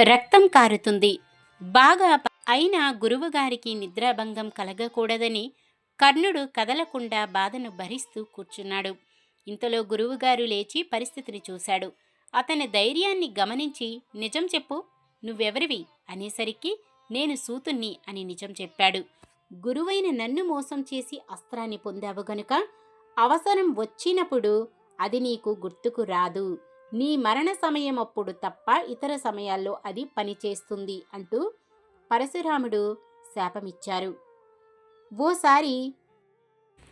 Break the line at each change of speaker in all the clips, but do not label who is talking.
రక్తం కారుతుంది. బాగా అయినా గురువుగారికి నిద్రాభంగం కలగకూడదని కర్ణుడు కదలకుండా బాధను భరిస్తూ కూర్చున్నాడు. ఇంతలో గురువుగారు లేచి పరిస్థితిని చూశాడు. అతని ధైర్యాన్ని గమనించి నిజం చెప్పు. నువ్వెవరివి? అనేసరికి నేను సూతుణ్ణి అని నిజం చెప్పాడు. గురువైన నన్ను మోసం చేసి అస్త్రాన్ని పొందావు గనుక అవసరం వచ్చినప్పుడు అది నీకు గుర్తుకు రాదు. నీ మరణ సమయం అప్పుడు తప్ప ఇతర సమయాల్లో అది పనిచేస్తుంది అంటూ పరశురాముడు శాపమిచ్చారు. ఓసారి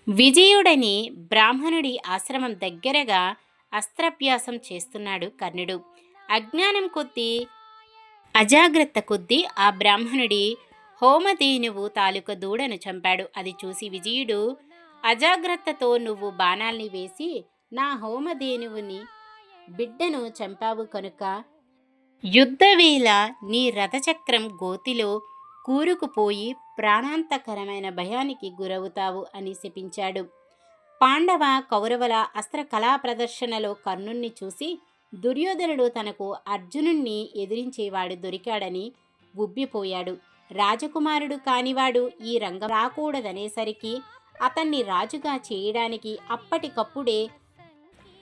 విజయుడని బ్రాహ్మణుడి ఆశ్రమం దగ్గరగా అస్త్రాభ్యాసం చేస్తున్నాడు కర్ణుడు. అజ్ఞానం కొద్దీ అజాగ్రత్త కొద్దీ ఆ బ్రాహ్మణుడి హోమధేనువు తాలూక దూడను చంపాడు. అది చూసి విజయుడు అజాగ్రత్తతో నువ్వు బాణాల్ని వేసి నా హోమధేనువుని బిడ్డను చంపావు కనుక? యుద్ధవేళ నీ రథచక్రం గోతిలో కూరుకుపోయి ప్రాణాంతకరమైన భయానికి గురవుతావు అని శపించాడు. పాండవ కౌరవుల అస్త్ర కళా ప్రదర్శనలో కర్ణుణ్ణి చూసి దుర్యోధనుడు తనకు అర్జునుణ్ణి ఎదిరించేవాడు దొరికాడని ఉబ్బిపోయాడు రాజకుమారుడు కానివాడు ఈ రంగం రాకూడదనేసరికి అతన్ని రాజుగా చేయడానికి అప్పటికప్పుడే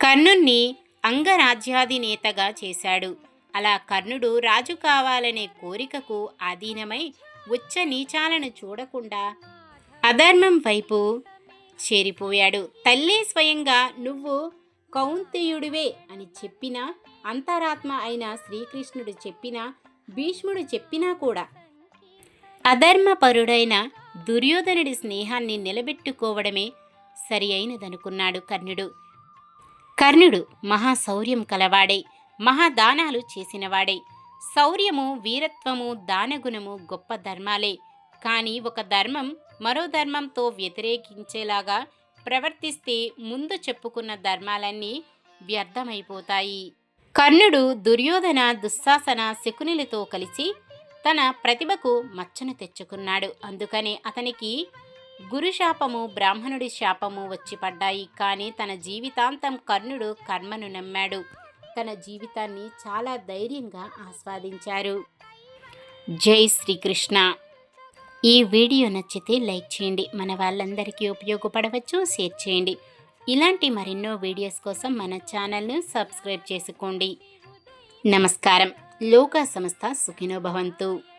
కర్ణుణ్ణి అంగరాజ్యాధినేతగా చేశాడు. అలా కర్ణుడు రాజు కావాలనే కోరికకు ఆధీనమై ఉచ్చ నీచాలను చూడకుండా అధర్మం వైపు చేరిపోయాడు. తల్లే స్వయంగా నువ్వు కౌంతేయుడివే అని చెప్పిన అంతరాత్మ అయిన శ్రీకృష్ణుడు చెప్పిన భీష్ముడు చెప్పినా కూడా అధర్మపరుడైన దుర్యోధనుడి స్నేహాన్ని నిలబెట్టుకోవడమే సరి అయినదనుకున్నాడు కర్ణుడు. కర్ణుడు మహాశౌర్యం కలవాడై మహాదానాలు చేసినవాడై. శౌర్యము వీరత్వము దానగుణము గొప్ప ధర్మాలే. కానీ ఒక ధర్మం మరో ధర్మంతో వ్యతిరేకించేలాగా ప్రవర్తిస్తే ముందు చెప్పుకున్న ధర్మాలన్నీ వ్యర్థమైపోతాయి. కర్ణుడు దుర్యోధన దుశ్శాసన శకునులతో కలిసి తన ప్రతిభకు మచ్చను తెచ్చుకున్నాడు. అందుకనే అతనికి గురుశాపము బ్రాహ్మణుడి శాపము వచ్చి పడ్డాయి. కానీ తన జీవితాంతం కర్ణుడు కర్మను నమ్మాడు. తన జీవితాన్ని చాలా ధైర్యంగా ఆస్వాదించారు. జై శ్రీకృష్ణ. ఈ వీడియో నచ్చితే లైక్ చేయండి. మన వాళ్ళందరికీ ఉపయోగపడవచ్చు. షేర్ చేయండి. ఇలాంటి మరెన్నో వీడియోస్ కోసం మన ఛానల్ను సబ్స్క్రైబ్ చేసుకోండి. నమస్కారం. లోక సంస్థ సుఖినో భవంతు.